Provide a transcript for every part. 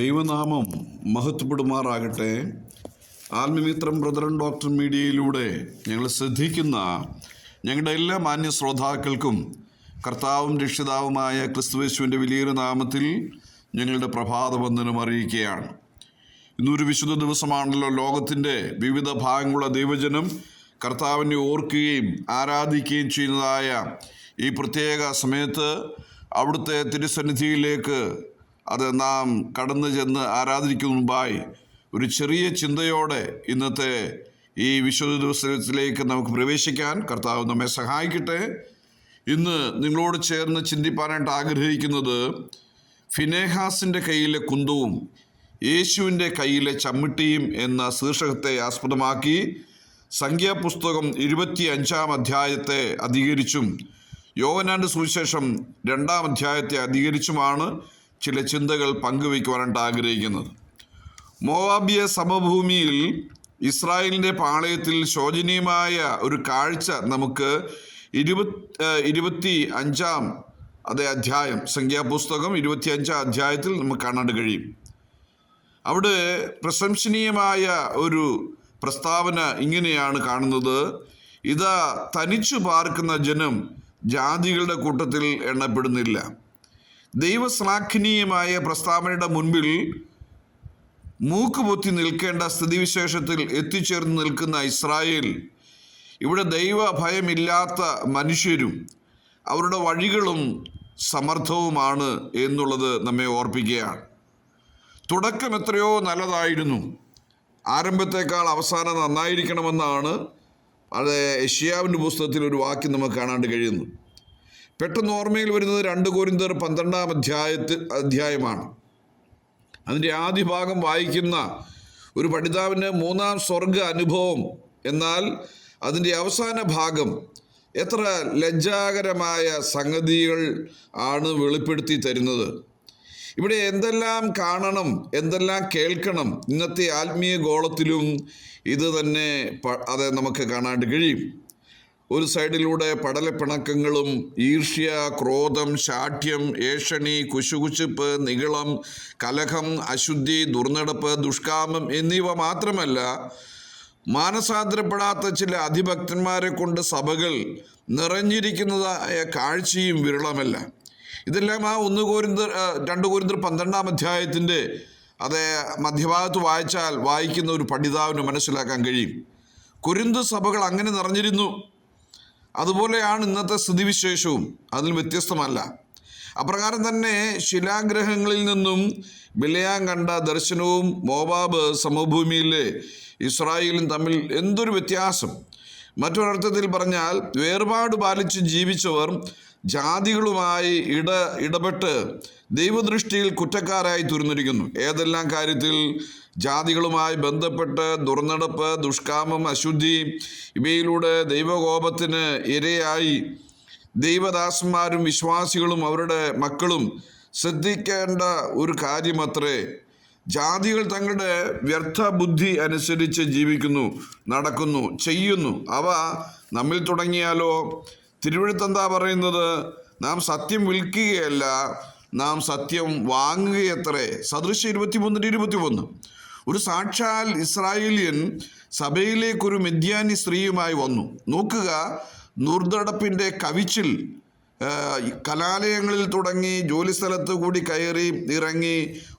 ദൈവനാമം മഹത്വപ്പെടുമാറാകട്ടെ. ആത്മമിത്രം brethren doctor മീഡിയയിലൂടെ ഞങ്ങൾ ശ്രദ്ധിക്കുന്ന ഞങ്ങളുടെ എല്ലാ മാന്യ ശ്രോതാക്കൾക്കും കർത്താവും രക്ഷിതാവുമായ ക്രിസ്തുവേശുവിന്റെ വലിയൊരു നാമത്തിൽ ഞങ്ങളുടെ പ്രഭാതബന്ധനം അറിയിക്കുകയാണ്. ഇന്നൊരു വിശുദ്ധ ദിവസമാണല്ലോ ലോകത്തിന്റെ വിവിധ ഭാഗങ്ങളുള്ള ദൈവജനം കർത്താവിനെ ഓർക്കുകയും ആരാധിക്കുകയും ചെയ്യുന്നതായ ഈ പ്രത്യേക സമയത്ത് അവിടുത്തെ തിരുസന്നിധിയിലേക്ക് അത് നാം കടന്നു ചെന്ന് ആരാധിക്കുന്ന മുമ്പായി. ഒരു ചെറിയ ചിന്തയോടെ ഇന്നത്തെ ഈ വിശുദ്ധ ദിവസത്തിലേക്ക് നമുക്ക് പ്രവേശിക്കാൻ കർത്താവ് നമ്മെ സഹായിക്കട്ടെ. ഇന്ന് നിങ്ങളോട് ചേർന്ന് ചിന്തിപ്പാനായിട്ട് ആഗ്രഹിക്കുന്നത് ഫിനേഹാസിന്റെ കയ്യിലെ കുന്തവും യേശുവിന്റെ കയ്യിലെ ചമ്മിട്ടിയും എന്ന ശീർഷകത്തെ ആസ്പദമാക്കി സംഖ്യാപുസ്തകം ഇരുപത്തി അഞ്ചാം അധ്യായത്തെ അധികരിച്ചും യോവനാന്റെ സുവിശേഷം രണ്ടാം അധ്യായത്തെ അധികരിച്ചുമാണ് ചില ചിന്തകൾ പങ്കുവയ്ക്കുവാനായിട്ട് ആഗ്രഹിക്കുന്നത്. മോവാബിയ സമഭൂമിയിൽ ഇസ്രായേലിന്റെ പാളയത്തിൽ ശോചനീയമായ ഒരു കാഴ്ച നമുക്ക് ഇരുപത് ഇരുപത്തി അഞ്ചാം അതേ അധ്യായം സംഖ്യാപുസ്തകം ഇരുപത്തി അഞ്ചാം അധ്യായത്തിൽ നമുക്ക് കാണാൻ കഴിയും. അവിടെ പ്രശംസനീയമായ ഒരു പ്രസ്താവന ഇങ്ങനെയാണ് കാണുന്നത്. ഇതാ തനിച്ചു പാർക്കുന്ന ജനം ജാതികളുടെ കൂട്ടത്തിൽ എണ്ണപ്പെടുന്നില്ല. ദൈവശ്ലാഘനീയമായ പ്രസ്താവനയുടെ മുൻപിൽ മൂക്കുപൊത്തി നിൽക്കേണ്ട സ്ഥിതിവിശേഷത്തിൽ എത്തിച്ചേർന്ന് നിൽക്കുന്ന ഇസ്രായേൽ ഇവിടെ ദൈവ ഭയമില്ലാത്ത മനുഷ്യരും അവരുടെ വഴികളും സമർത്ഥവുമാണ് എന്നുള്ളത് നമ്മെ ഓർപ്പിക്കുകയാണ്. തുടക്കം എത്രയോ നല്ലതായിരുന്നു. ആരംഭത്തേക്കാൾ അവസാനം നന്നായിരിക്കണമെന്നാണ്. അത് യഷ്യാവിന്റെ പുസ്തകത്തിൽ ഒരു വാക്യം നമുക്ക് കാണാണ്ട് കഴിയുന്നു. പെട്ടെന്ന് ഓർമ്മയിൽ വരുന്നത് രണ്ട് കോരിന്തർ പന്ത്രണ്ടാം അധ്യായത്തിൽ അധ്യായമാണ്. അതിന്റെ ആദ്യ ഭാഗം വായിക്കുന്ന ഒരു പഠിതാവിന് മൂന്നാം സ്വർഗ അനുഭവം. എന്നാൽ അതിന്റെ അവസാന ഭാഗം എത്ര ലജ്ജാകരമായ സംഗതികൾ ആണ് വെളിപ്പെടുത്തി തരുന്നത്. ഇവിടെ എന്തെല്ലാം കാണണം എന്തെല്ലാം കേൾക്കണം ഇന്നത്തെ ആത്മീയ ഗോളത്തിലും ഇത് തന്നെ അത് നമുക്ക് കാണാണ്ട് കഴിയും. ഒരു സൈഡിലൂടെ പടലപ്പിണക്കങ്ങളും ഈർഷ്യ ക്രോധം ശാഠ്യം ഏഷണി കുശുകുശിപ്പ് നികളം കലഹം അശുദ്ധി ദുർനടപ്പ് ദുഷ്കാമം എന്നിവ മാത്രമല്ല മാനസാന്തരപ്പെടാത്ത ചില അതിഭക്തന്മാരെ കൊണ്ട് സഭകൾ നിറഞ്ഞിരിക്കുന്നതായ കാഴ്ചയും വിരളമല്ല. ഇതെല്ലാം ആ ഒന്ന് കോരിന്തർ രണ്ട് കോരിന്തർ പന്ത്രണ്ടാം അധ്യായത്തിന്റെ അതേ മധ്യഭാഗത്ത് വായിച്ചാൽ വായിക്കുന്ന ഒരു പഠിതാവിന് മനസ്സിലാക്കാൻ കഴിയും. കുരുന്ത് സഭകൾ അങ്ങനെ നിറഞ്ഞിരുന്നു. അതുപോലെയാണ് ഇന്നത്തെ സ്ഥിതിവിശേഷവും. അതിൽ വ്യത്യസ്തമല്ല. അപ്രകാരം തന്നെ ശിലാഗ്രഹങ്ങളിൽ നിന്നും ബിലയാൻ കണ്ട ദർശനവും മോബാബ് സമഭൂമിയിലെ ഇസ്രായേലും തമ്മിൽ എന്തൊരു വ്യത്യാസം. മറ്റൊരർത്ഥത്തിൽ പറഞ്ഞാൽ വേർപാട് പാലിച്ച് ജീവിച്ചവർ ജാതികളുമായി ഇട ഇടപെട്ട് ദൈവദൃഷ്ടിയിൽ കുറ്റക്കാരായി തീർന്നിരിക്കുന്നു ഏതെല്ലാം കാര്യത്തിൽ ജാതികളുമായി ബന്ധപ്പെട്ട് ദുർനടപ്പ് ദുഷ്കാമം അശുദ്ധി ഇവയിലൂടെ ദൈവകോപത്തിന് ഇരയായി ദൈവദാസന്മാരും വിശ്വാസികളും അവരുടെ മക്കളും ശ്രദ്ധിക്കേണ്ട ഒരു കാര്യമത്രേ. ജാതികൾ തങ്ങളുടെ വ്യർത്ഥ ബുദ്ധി അനുസരിച്ച് ജീവിക്കുന്നു നടക്കുന്നു ചെയ്യുന്നു. അവ നമ്മിൽ തുടങ്ങിയാലോ തിരുവഴുത്തെന്താ പറയുന്നത്? നാം സത്യം വിൽക്കുകയല്ല നാം സത്യം വാങ്ങുകയത്രേ. സദൃശ്യ ഇരുപത്തിമൂന്നിന്റെ ഇരുപത്തിമൂന്ന്. ഒരു സാക്ഷാൽ ഇസ്രായേലിയൻ സഭയിലേക്കൊരു മെദ്യാനി സ്ത്രീയുമായി വന്നു. നോക്കുക നുർദടപ്പിന്റെ കവിച്ചിൽ കലാലയങ്ങളിൽ തുടങ്ങി ജോലിസ്ഥലത്ത് കൂടി കയറി ഇറങ്ങി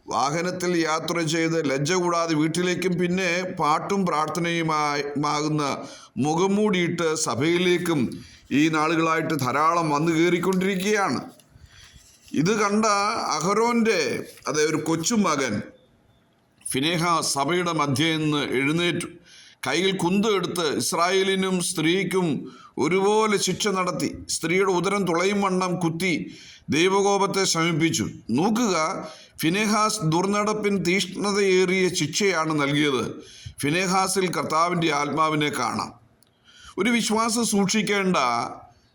വാഹനത്തിൽ യാത്ര ചെയ്ത് ലജ്ജ കൂടാതെ വീട്ടിലേക്കും പിന്നെ പാട്ടും പ്രാർത്ഥനയുമായി ആകുന്ന മുഖം മൂടിയിട്ട് സഭയിലേക്കും ഈ നാളുകളായിട്ട് ധാരാളം വന്നു കയറിക്കൊണ്ടിരിക്കുകയാണ്. ഇത് കണ്ട അഹരോന്റെ അതായത് ഒരു കൊച്ചുമകൻ ഫിനേഹ സഭയുടെ മധ്യേ നിന്ന് എഴുന്നേറ്റു. കയ്യിൽ കുന്ത് എടുത്ത് ഇസ്രായേലിനും സ്ത്രീക്കും ഒരുപോലെ ശിക്ഷ നടത്തി. സ്ത്രീയുടെ ഉദരം തുളയും വണ്ണം കുത്തി ദൈവകോപത്തെ ശമിപ്പിച്ചു. നോക്കുക ഫിനേഹാസ് ദുർനടപ്പിൻ തീഷ്ണതയേറിയ ശിക്ഷയാണ് നൽകിയത്. ഫിനേഹാസിൽ കർത്താവിന്റെ ആത്മാവിനെ കാണാം. ഒരു വിശ്വാസം സൂക്ഷിക്കേണ്ട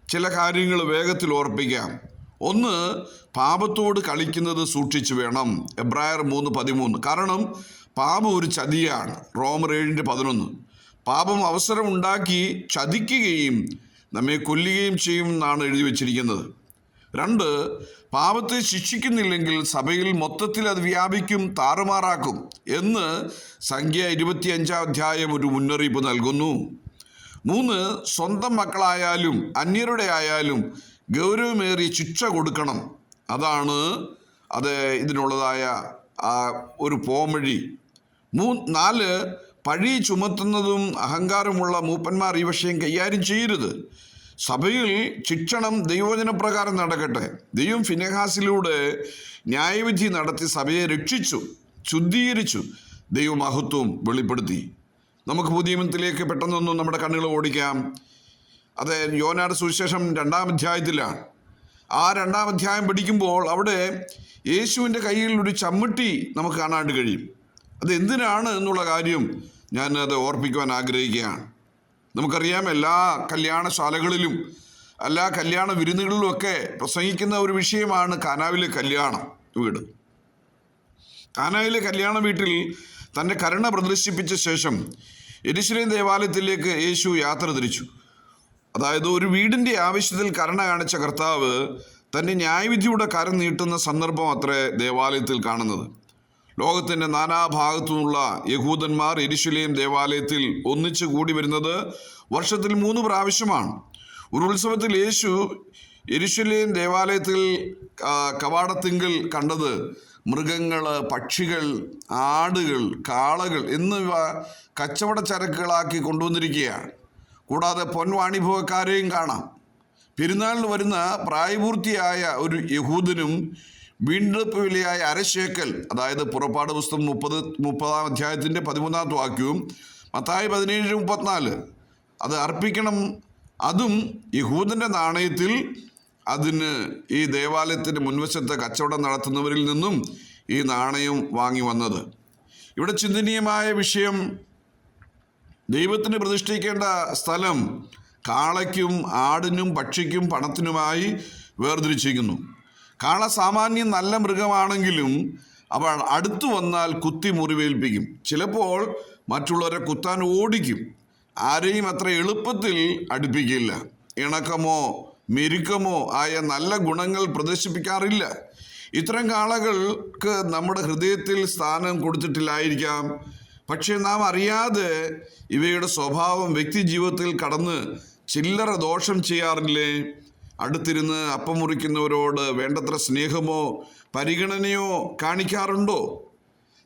ചില കാര്യങ്ങൾ വേഗത്തിൽ ഓർപ്പിക്കാം. ഒന്ന് പാപത്തോട് കളിക്കുന്നത് സൂക്ഷിച്ചു വേണം. എബ്രായർ മൂന്ന് പതിമൂന്ന്. കാരണം പാപം ഒരു ചതിയാണ്. റോമർ ഏഴിന്റെ പതിനൊന്ന്. പാപം അവസരം ഉണ്ടാക്കി ചതിക്കുകയും നമ്മെ കൊല്ലുകയും ചെയ്യും എന്നാണ് എഴുതി വച്ചിരിക്കുന്നത്. രണ്ട് പാപത്തെ ശിക്ഷിക്കുന്നില്ലെങ്കിൽ സഭയിൽ മൊത്തത്തിൽ അത് വ്യാപിക്കും താറുമാറാക്കും എന്ന് സംഖ്യ ഇരുപത്തിയഞ്ചാം അധ്യായം ഒരു മുന്നറിയിപ്പ് നൽകുന്നു. മൂന്ന് സ്വന്തം മക്കളായാലും അന്യരുടെ ആയാലും ഗൗരവമേറിയ ശിക്ഷ കൊടുക്കണം. അതാണ് അത് ഇതിനുള്ളതായ ഒരു പോംവഴി. മൂ നാല് പഴി ചുമത്തുന്നതും അഹങ്കാരമുള്ള മൂപ്പന്മാർ ഈ വിഷയം കൈകാര്യം ചെയ്യരുത്. സഭയിൽ ശിക്ഷണം ദൈവവചനപ്രകാരം നടക്കട്ടെ. ദൈവം ഫിനഹാസിലൂടെ ന്യായവിധി നടത്തി സഭയെ രക്ഷിച്ചു ശുദ്ധീകരിച്ചു ദൈവമഹത്വം വെളിപ്പെടുത്തി. നമുക്ക് പുതിയ നിയമത്തിലേക്ക് പെട്ടെന്നൊന്നും നമ്മുടെ കണ്ണുകൾ ഓടിക്കാം. അത് യോനാട് സുവിശേഷം രണ്ടാം അധ്യായത്തിലാണ്. ആ രണ്ടാം അധ്യായം പഠിക്കുമ്പോൾ അവിടെ യേശുവിന്റെ കയ്യിൽ ഒരു ചമ്മട്ടി നമുക്ക് കാണാണ്ട് കഴിയും. അത് എന്തിനാണ് എന്നുള്ള കാര്യം ഞാൻ അത് ഓർപ്പിക്കുവാൻ ആഗ്രഹിക്കുകയാണ്. നമുക്കറിയാം എല്ലാ കല്യാണശാലകളിലും എല്ലാ കല്യാണ വിരുന്നുകളിലുമൊക്കെ പ്രസംഗിക്കുന്ന ഒരു വിഷയമാണ് കാനാവിലെ കല്യാണം വീട്. കാനാവിലെ കല്യാണ വീട്ടിൽ തന്റെ കരുണ പ്രദർശിപ്പിച്ച ശേഷം എരിശിലേം ദേവാലയത്തിലേക്ക് യേശു യാത്ര തിരിച്ചു. അതായത് ഒരു വീടിന്റെ ആവശ്യത്തിൽ കരുണ കാണിച്ച കർത്താവ് തന്റെ ന്യായവിധിയുടെ കരം നീട്ടുന്ന സന്ദർഭം അത്രേ ദേവാലയത്തിൽ കാണുന്നത്. ലോകത്തിന്റെ നാനാഭാഗത്തുനിന്നുള്ള യഹൂദന്മാർ എരിശിലേം ദേവാലയത്തിൽ ഒന്നിച്ചു കൂടി വരുന്നത് വർഷത്തിൽ മൂന്ന് പ്രാവശ്യമാണ്. ഒരു ഉത്സവത്തിൽ യേശു എരിശിലേം ദേവാലയത്തിൽ കവാടത്തിങ്കൽ കണ്ടത് മൃഗങ്ങൾ പക്ഷികൾ ആടുകൾ കാളകൾ എന്നിവ കച്ചവട ചരക്കുകളാക്കി കൊണ്ടുവന്നിരിക്കുകയാണ്. കൂടാതെ പൊൻവാണിഭവക്കാരെയും കാണാം. പെരുന്നാളിന് വരുന്ന പ്രായപൂർത്തിയായ ഒരു യഹൂദനും വീണ്ടെടുപ്പ് വിലയായ അരശേക്കൽ അതായത് പുറപ്പാട് പുസ്തകം മുപ്പത് മുപ്പതാം അധ്യായത്തിന്റെ പതിമൂന്നാമത്തെ വാക്യവും മത്തായി പതിനേഴ് മുപ്പത്തിനാല് അത് അർപ്പിക്കണം. അതും യഹൂദന്റെ നാണയത്തിൽ അതിന് ഈ ദേവാലയത്തിന്റെ മുൻവശത്തെ കച്ചവടം നടത്തുന്നവരിൽ നിന്നും ഈ നാണയം വാങ്ങി വന്നത്. ഇവിടെ ചിന്തനീയമായ വിഷയം ദൈവത്തിന് പ്രതിഷ്ഠിക്കേണ്ട സ്ഥലം കാളയ്ക്കും ആടിനും പക്ഷിക്കും പണത്തിനുമായി വേർതിരിച്ചിരിക്കുന്നു. കാള സാമാന്യം നല്ല മൃഗമാണെങ്കിലും അവൾ അടുത്തു വന്നാൽ കുത്തി മുറിവേൽപ്പിക്കും. ചിലപ്പോൾ മറ്റുള്ളവരെ കുത്താൻ ഓടിക്കും. ആരെയും അത്ര എളുപ്പത്തിൽ അടുപ്പിക്കില്ല. ഇണക്കമോ മെരുക്കമോ ആയ നല്ല ഗുണങ്ങൾ പ്രദർശിപ്പിക്കാറില്ല. ഇത്തരം കാളകൾക്ക് നമ്മുടെ ഹൃദയത്തിൽ സ്ഥാനം കൊടുത്തിട്ടില്ലായിരിക്കാം. പക്ഷേ നാം അറിയാതെ ഇവയുടെ സ്വഭാവം വ്യക്തി ജീവിതത്തിൽ കടന്ന് ചില്ലറ ദോഷം ചെയ്യാറില്ലേ? അടുത്തിരുന്ന് അപ്പം മുറിക്കുന്നവരോട് വേണ്ടത്ര സ്നേഹമോ പരിഗണനയോ കാണിക്കാറുണ്ടോ?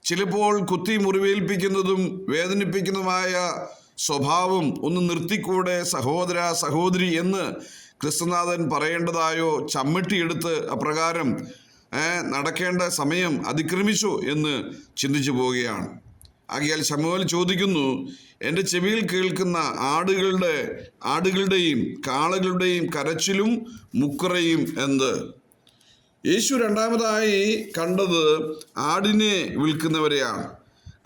ചിലപ്പോൾ കുത്തി മുറിവേൽപ്പിക്കുന്നതും വേദനിപ്പിക്കുന്നതുമായ സ്വഭാവം ഒന്ന് നിർത്തിക്കൂടെ സഹോദര സഹോദരി എന്ന് ക്രിസ്തുനാഥൻ പറയേണ്ടതായോ ചമ്മിട്ടിയെടുത്ത് അപ്രകാരം നടക്കേണ്ട സമയം അതിക്രമിച്ചു എന്ന് ചിന്തിച്ചു പോവുകയാണ്. ആകിയാൽ ശമുവൽ ചോദിക്കുന്നു എന്റെ ചെവിയിൽ കേൾക്കുന്ന ആടുകളുടെ ആടുകളുടെയും കാളകളുടെയും കരച്ചിലും മുക്കുറയും എന്ത്? യേശു രണ്ടാമതായി കണ്ടത് ആടിനെ വിൽക്കുന്നവരെയാണ്.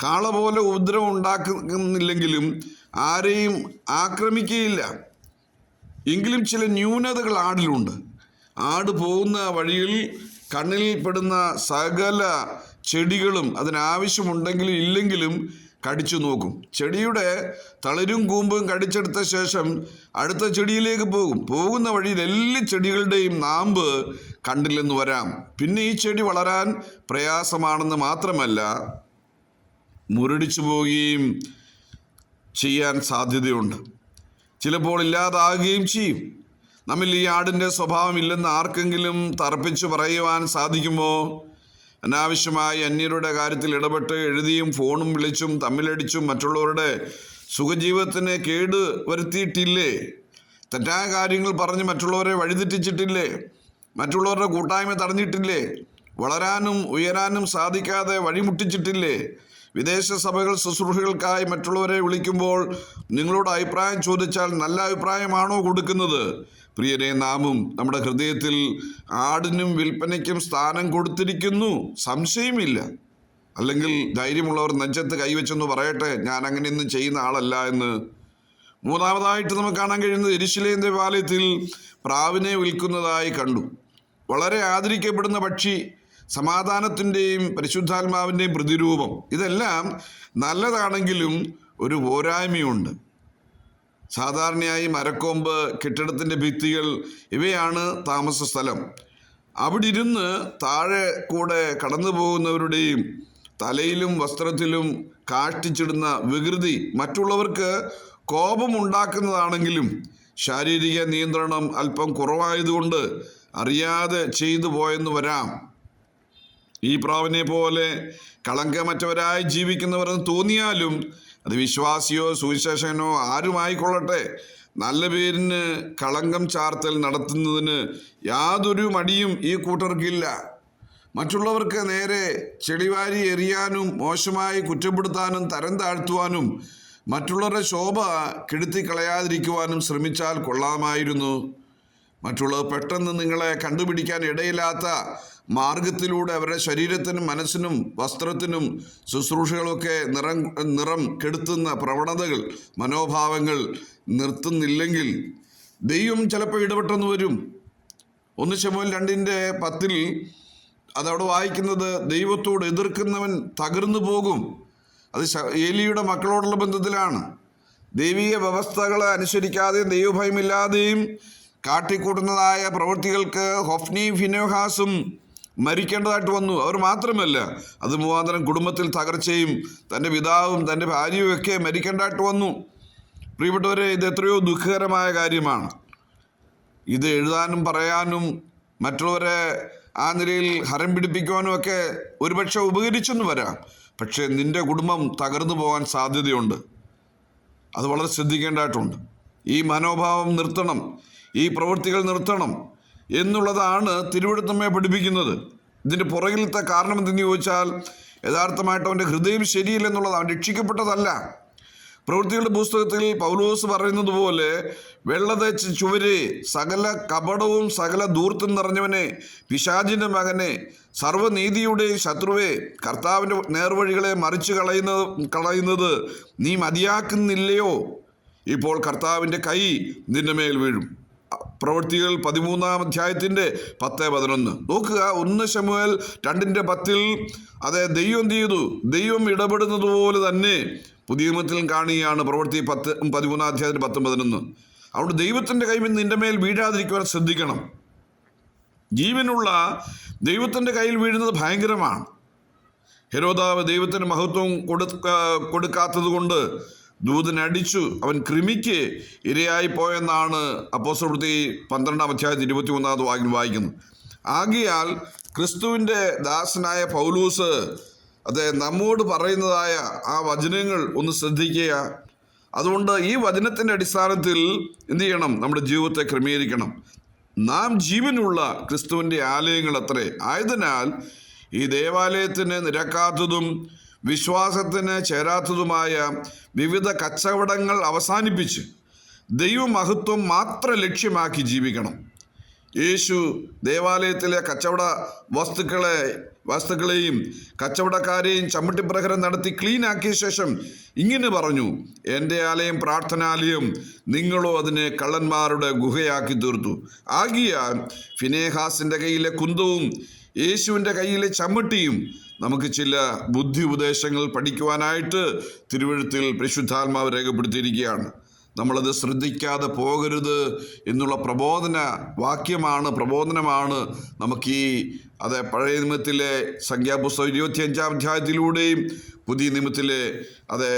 കാള പോലെ ഉപദ്രവം ഉണ്ടാക്കുന്നില്ലെങ്കിലും ആരെയും ആക്രമിക്കുകയില്ല. എങ്കിലും ചില ന്യൂനതകൾ ആടിലുണ്ട്. ആട് പോകുന്ന വഴിയിൽ കണ്ണിൽ പെടുന്ന സകല ചെടികളും അതിനാവശ്യമുണ്ടെങ്കിലും ഇല്ലെങ്കിലും കടിച്ചു നോക്കും. ചെടിയുടെ തളിരും കൂമ്പും കടിച്ചെടുത്ത ശേഷം അടുത്ത ചെടിയിലേക്ക് പോകും. പോകുന്ന വഴിയിൽ എല്ലാ ചെടികളുടെയും നാമ്പ് കണ്ടില്ലെന്ന് വരാം. പിന്നെ ഈ ചെടി വളരാൻ പ്രയാസമാണെന്ന് മാത്രമല്ല മുരടിച്ചു പോവുകയും ചെയ്യാൻ സാധ്യതയുണ്ട്. ചിലപ്പോൾ ഇല്ലാതാകുകയും ചെയ്യും. നമ്മിൽ ഈ ആടിന്റെ സ്വഭാവം ഇല്ലെന്ന് ആർക്കെങ്കിലും തറപ്പിച്ചു പറയുവാൻ സാധിക്കുമോ? അനാവശ്യമായി അന്യരുടെ കാര്യത്തിൽ ഇടപെട്ട് എഴുതിയും ഫോണും വിളിച്ചും തമ്മിലടിച്ചും മറ്റുള്ളവരുടെ സുഖജീവിതത്തിന് കേട് വരുത്തിയിട്ടില്ലേ? തെറ്റായ കാര്യങ്ങൾ പറഞ്ഞ് മറ്റുള്ളവരെ വഴിതെറ്റിച്ചിട്ടില്ലേ? മറ്റുള്ളവരുടെ കൂട്ടായ്മ തടഞ്ഞിട്ടില്ലേ? വളരാനും ഉയരാനും സാധിക്കാതെ വഴിമുട്ടിച്ചിട്ടില്ലേ? വിദേശ സഭകൾ ശുശ്രൂഷകൾക്കായി മറ്റുള്ളവരെ വിളിക്കുമ്പോൾ നിങ്ങളോട് അഭിപ്രായം ചോദിച്ചാൽ നല്ല അഭിപ്രായമാണോ കൊടുക്കുന്നത്? പ്രിയരെ നാമും നമ്മുടെ ഹൃദയത്തിൽ ആടിനും വിൽപ്പനയ്ക്കും സ്ഥാനം കൊടുത്തിരിക്കുന്നു. സംശയമില്ല. അല്ലെങ്കിൽ ധൈര്യമുള്ളവർ നെഞ്ചത്ത് കൈവച്ചെന്ന് പറയട്ടെ ഞാൻ അങ്ങനെയൊന്നും ചെയ്യുന്ന ആളല്ല എന്ന്. മൂന്നാമതായിട്ട് നമുക്ക് കാണാൻ കഴിയുന്നത് എരിശിലേം ദേവാലയത്തിൽ പ്രാവിനെ വിൽക്കുന്നതായി കണ്ടു. വളരെ ആദരിക്കപ്പെടുന്ന പക്ഷി സമാധാനത്തിന്റെയും പരിശുദ്ധാത്മാവിന്റെയും പ്രതിരൂപം. ഇതെല്ലാം നല്ലതാണെങ്കിലും ഒരു പോരായ്മയുണ്ട്. സാധാരണയായി മരക്കൊമ്പ് കെട്ടിടത്തിന്റെ ഭിത്തികൾ ഇവയാണ് താമസ സ്ഥലം. അവിടെ ഇരുന്ന് താഴെ കൂടെ കടന്നു പോകുന്നവരുടെയും തലയിലും വസ്ത്രത്തിലും കാഷ്ടിച്ചിടുന്ന വികൃതി മറ്റുള്ളവർക്ക് കോപമുണ്ടാക്കുന്നതാണെങ്കിലും ശാരീരിക നിയന്ത്രണം അല്പം കുറവായതുകൊണ്ട് അറിയാതെ ചെയ്തു പോയെന്ന് വരാം. ഈ പ്രാവിനെ പോലെ കളങ്കമറ്റവരായി ജീവിക്കുന്നവരെന്ന് തോന്നിയാലും അത് വിശ്വാസിയോ സുവിശേഷകനോ ആരുമായിക്കൊള്ളട്ടെ. നല്ല പേരിന് കളങ്കം ചാർത്തൽ നടത്തുന്നതിന് യാതൊരു മടിയും ഈ കൂട്ടർക്കില്ല. മറ്റുള്ളവർക്ക് നേരെ ചെളിവാരി എറിയാനും മോശമായി കുറ്റപ്പെടുത്താനും തരം താഴ്ത്തുവാനും മറ്റുള്ളവരുടെ ശോഭ കെടുത്തി കളയാതിരിക്കുവാനും ശ്രമിച്ചാൽ കൊള്ളാമായിരുന്നു. മറ്റുള്ളവർ പെട്ടെന്ന് നിങ്ങളെ കണ്ടുപിടിക്കാൻ ഇടയില്ലാത്ത മാർഗത്തിലൂടെ അവരുടെ ശരീരത്തിനും മനസ്സിനും വസ്ത്രത്തിനും ശുശ്രൂഷകളൊക്കെ നിറം നിറം കെടുത്തുന്ന പ്രവണതകൾ മനോഭാവങ്ങൾ നിർത്തുന്നില്ലെങ്കിൽ ദൈവം ചിലപ്പോൾ ഇടപെട്ടെന്ന് വരും. ഒന്ന് ശമുവൽ രണ്ടിന്റെ പത്തിൽ അതവിടെ വായിക്കുന്നത് ദൈവത്തോട് എതിർക്കുന്നവൻ തകർന്നു പോകും. അത് ഏലിയുടെ മക്കളോടുള്ള ബന്ധത്തിലാണ്. ദൈവീയ വ്യവസ്ഥകളെ അനുസരിക്കാതെയും ദൈവഭയമില്ലാതെയും കാട്ടിക്കൂട്ടുന്നതായ പ്രവൃത്തികൾക്ക് ഹൊഫ്നി ഫിനോഹാസും മരിക്കേണ്ടതായിട്ട് വന്നു. അവർ മാത്രമല്ല അത് മുഖാന്തരം കുടുംബത്തിൽ തകർച്ചയും തന്റെ പിതാവും തന്റെ ഭാര്യയും ഒക്കെ മരിക്കേണ്ടതായിട്ട് വന്നു. പ്രിയപ്പെട്ടവരെ ഇത് എത്രയോ ദുഃഖകരമായ കാര്യമാണ്. ഇത് എഴുതാനും പറയാനും മറ്റുള്ളവരെ ആ നിലയിൽ ഹരം പിടിപ്പിക്കുവാനും ഒക്കെ ഒരുപക്ഷെ ഉപകരിച്ചെന്ന് വരാം. പക്ഷേ നിന്റെ കുടുംബം തകർന്നു പോകാൻ സാധ്യതയുണ്ട്. അത് വളരെ ശ്രദ്ധിക്കേണ്ടതായിട്ടുണ്ട്. ഈ മനോഭാവം നിർത്തണം. ഈ പ്രവൃത്തികൾ നിർത്തണം. എന്നുള്ളതാണ് തിരുവിടുത്തമ്മയെ പഠിപ്പിക്കുന്നത്. ഇതിന്റെ പുറകിലത്തെ കാരണം എന്തെന്ന് ചോദിച്ചാൽ യഥാർത്ഥമായിട്ട് അവന്റെ ഹൃദയം ശരിയില്ലെന്നുള്ളത് അവൻ രക്ഷിക്കപ്പെട്ടതല്ല. പ്രവൃത്തികളുടെ പുസ്തകത്തിൽ പൗലോസ് പറയുന്നത് പോലെ വെള്ളതച്ച് ചുവരെ സകല കപടവും സകല ദൂർത്തും നിറഞ്ഞവനെ പിശാചിന്റെ മകനെ സർവനീതിയുടെ ശത്രുവെ കർത്താവിന്റെ നേർവഴികളെ മറിച്ച് കളയുന്നത് കളയുന്നത് നീ മതിയാക്കുന്നില്ലയോ? ഇപ്പോൾ കർത്താവിന്റെ കൈ നിന്റെ മേൽ വീഴും. പ്രവൃത്തികൾ പതിമൂന്നാം അധ്യായത്തിന്റെ പത്ത് പതിനൊന്ന്. നോക്കുക ഒന്ന് ശമുവൽ രണ്ടിന്റെ പത്തിൽ അതെ ദൈവം ചെയ്തു? ദൈവം ഇടപെടുന്നത് പോലെ തന്നെ പുതിയ നിയമത്തിലും കാണുകയാണ് പ്രവൃത്തി പത്ത് പതിമൂന്നാം അധ്യായത്തിന് പത്തും പതിനൊന്ന്. അതുകൊണ്ട് ദൈവത്തിന്റെ കൈമിൽ നിന്റെ മേൽ വീഴാതിരിക്കുവാൻ ശ്രദ്ധിക്കണം. ജീവനുള്ള ദൈവത്തിന്റെ കയ്യിൽ വീഴുന്നത് ഭയങ്കരമാണ്. ഹെരോദാവ് ദൈവത്തിന് മഹത്വം കൊടുക്ക കൊടുക്കാത്തത് കൊണ്ട് ദൂതൻ അടിച്ചു അവൻ കൃമിക്ക് ഇരയായി പോയെന്നാണ് അപ്പോസ്തലപ്രവൃത്തി പന്ത്രണ്ടാം അധ്യായത്തിൽ ഇരുപത്തി മൂന്നാമത് വാക്യം വായിക്കുന്നത്. ആകിയാൽ ക്രിസ്തുവിന്റെ ദാസനായ പൗലൂസ് അദ്ദേഹം നമ്മോട് പറയുന്നതായ ആ വചനങ്ങൾ ഒന്ന് ശ്രദ്ധിക്കുക. അതുകൊണ്ട് ഈ വചനത്തിന്റെ അടിസ്ഥാനത്തിൽ എന്ത് ചെയ്യണം? നമ്മുടെ ജീവിതത്തെ ക്രമീകരിക്കണം. നാം ജീവനുള്ള ക്രിസ്തുവിന്റെ ആലയങ്ങൾ അത്രേ ആയതിനാൽ ഈ ദേവാലയത്തിന് നിരക്കാത്തതും വിശ്വാസത്തിന് ചേരാത്തതുമായ വിവിധ കച്ചവടങ്ങൾ അവസാനിപ്പിച്ച് ദൈവമഹത്വം മാത്രം ലക്ഷ്യമാക്കി ജീവിക്കണം. യേശു ദേവാലയത്തിലെ കച്ചവട വസ്തുക്കളെ വസ്തുക്കളെയും കച്ചവടക്കാരെയും ചമ്മട്ടിപ്രഹരം നടത്തി ക്ലീൻ ആക്കിയ ശേഷം ഇങ്ങനെ പറഞ്ഞു എന്റെ ആലയം പ്രാർത്ഥനാലയം നിങ്ങളോ അതിനെ കള്ളന്മാരുടെ ഗുഹയാക്കി തീർത്തു. ആകിയാൽ ഫിനേഹാസിന്റെ കയ്യിലെ കുന്തവും യേശുവിന്റെ കയ്യിലെ ചമ്മട്ടിയും നമുക്ക് ചില ബുദ്ധി ഉപദേശങ്ങൾ പഠിക്കുവാനായിട്ട് തിരുവഴുത്തിൽ പരിശുദ്ധാത്മാവ് രേഖപ്പെടുത്തിയിരിക്കുകയാണ്. നമ്മളത് ശ്രദ്ധിക്കാതെ പോകരുത് എന്നുള്ള പ്രബോധന വാക്യമാണ് പ്രബോധനമാണ് നമുക്ക് ഈ അതെ പഴയ നിയമത്തിലെ സംഖ്യാപുസ്തകം ഇരുപത്തിയഞ്ചാം അധ്യായത്തിലൂടെയും പുതിയ നിയമത്തിലെ അതെ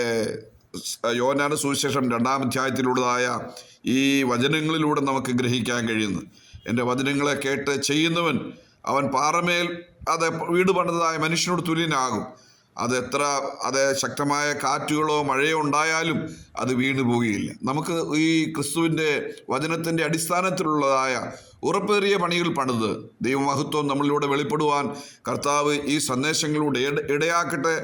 യോനാന സുവിശേഷം രണ്ടാം അധ്യായത്തിലുള്ളതായ ഈ വചനങ്ങളിലൂടെ നമുക്ക് ഗ്രഹിക്കാൻ കഴിയുന്നു. എന്റെ വചനങ്ങളെ കേട്ട് ചെയ്യുന്നവൻ അവൻ പാറമേൽ അത് വീട് പണിതായ മനുഷ്യനോട് തുല്യനാകും. അത് എത്ര അത് ശക്തമായ കാറ്റുകളോ മഴയോ ഉണ്ടായാലും അത് വീണു പോവുകയില്ല. നമുക്ക് ഈ ക്രിസ്തുവിന്റെ വചനത്തിന്റെ അടിസ്ഥാനത്തിലുള്ളതായ ഉറപ്പേറിയ പണികൾ പണിത് ദൈവമഹത്വം നമ്മളിലൂടെ വെളിപ്പെടുവാൻ കർത്താവ് ഈ സന്ദേശങ്ങളിലൂടെ ഇടയാക്കട്ടെ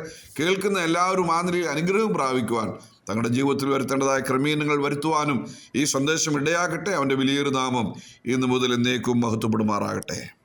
കേൾക്കുന്ന എല്ലാവരും നിലയിൽ അനുഗ്രഹം പ്രാപിക്കുവാൻ തങ്ങളുടെ ജീവിതത്തിൽ വരുത്തേണ്ടതായ ക്രമീകരണങ്ങൾ വരുത്തുവാനും ഈ സന്ദേശം ഇടയാക്കട്ടെ. അവന്റെ വലിയൊരു നാമം ഇന്നു മുതൽ എന്നേക്കും മഹത്വപ്പെടുമാറാകട്ടെ.